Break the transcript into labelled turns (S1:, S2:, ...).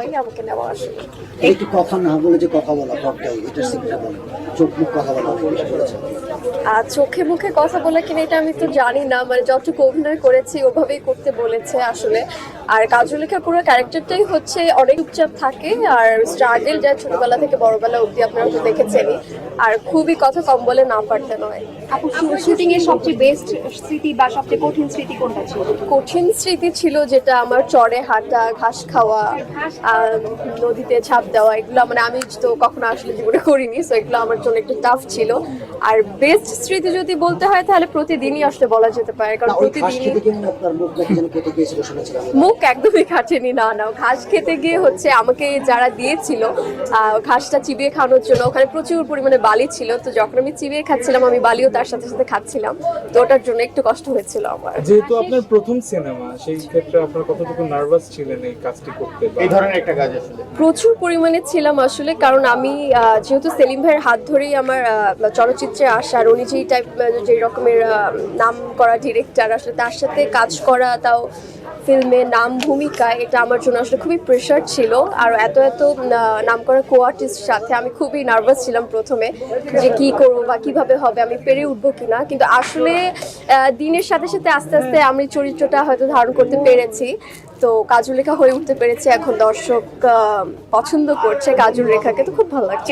S1: আমাকে নেওয়া আসলে
S2: একটু কথা না বলে যে কথা বলা পর্দায় এটা শিক্ষা বলে। চোখ মুখ কথা বলা
S1: আর চোখে মুখে কথা বলে কিনা এটা আমি তো জানি না মানে যতটুকু অভিনয় করেছি ওভাবেই করতে বলেছে আসলে। আর কাজলেখার পুরো ক্যারেক্টারটাই হচ্ছে অনেক চুপচাপ থাকে আর স্ট্রাগল যা ছোটবেলা থেকে বড়বেলা অবধি আপনারা তো দেখেছেনই আর খুবই কথা কম বলে না পারতে নয়।
S3: শুটিং এর সবচেয়ে বেস্ট স্মৃতি বা সবচেয়ে কঠিন স্মৃতি কোনটা ছিল?
S1: কঠিন স্মৃতি ছিল যেটা আমার চড়ে হাঁটা ঘাস খাওয়া আর নদীতে ঝাঁপ দেওয়া এগুলো মানে আমি তো কখনো আসলে জীবনে করিনি সো এগুলো আমার জন্য একটু টাফ ছিল। আর বেস্ট স্মৃতি যদি বলতে হয় তাহলে প্রতিদিনই আসলে বলা যেতে পারে কারণ প্রতিদিনই
S2: আপনার মুখ
S1: মুখ একদমই কাটেনি। না না ঘাস খেতে গিয়ে হচ্ছে আমাকে যারা দিয়েছিল ঘাসটা চিবিয়ে খাওয়ানোর জন্য ওখানে প্রচুর পরিমাণে বালি ছিল তো যখন আমি চিবিয়ে খাচ্ছিলাম আমি বালিও তার সাথে সাথে খাচ্ছিলাম তো ওটার জন্য একটু কষ্ট হয়েছিল আমার।
S4: যেহেতু আপনার প্রথম সিনেমা সেই ক্ষেত্রে আপনার কতটুকু নার্ভাস ছিলেন এই কাজটি করতে
S5: এই ধরনের একটা কাজ আসলে।
S1: প্রচুর পরিমাণে ছিলাম আসলে কারণ আমি যেহেতু সেলিম ভাইয়ের হাত ধরেই আমার চলচ্চিত্রে আসা আর উনি যেই টাইপ যেই রকমের নাম করা ডিরেক্টর আসলে তার সাথে কাজ করা তাও ফিল্মে নাম ভূমিকা, এটা আমার জন্য আসলে খুবই প্রেশার ছিল। আর এত এত নাম করা কো আর্টিস্ট সাথে আমি খুবই নার্ভাস ছিলাম প্রথমে, যে কি করব বা কীভাবে হবে, আমি পেরে উঠবো কিনা। কিন্তু আসলে দিনের সাথে সাথে আস্তে আস্তে আমি চরিত্রটা হয়তো ধারণ করতে পেরেছি। তো কাজল রেখা হয়ে উঠতে পেরেছে, এখন দর্শক পছন্দ করছে কাজল রেখাকে, তো খুব ভালো লাগছে।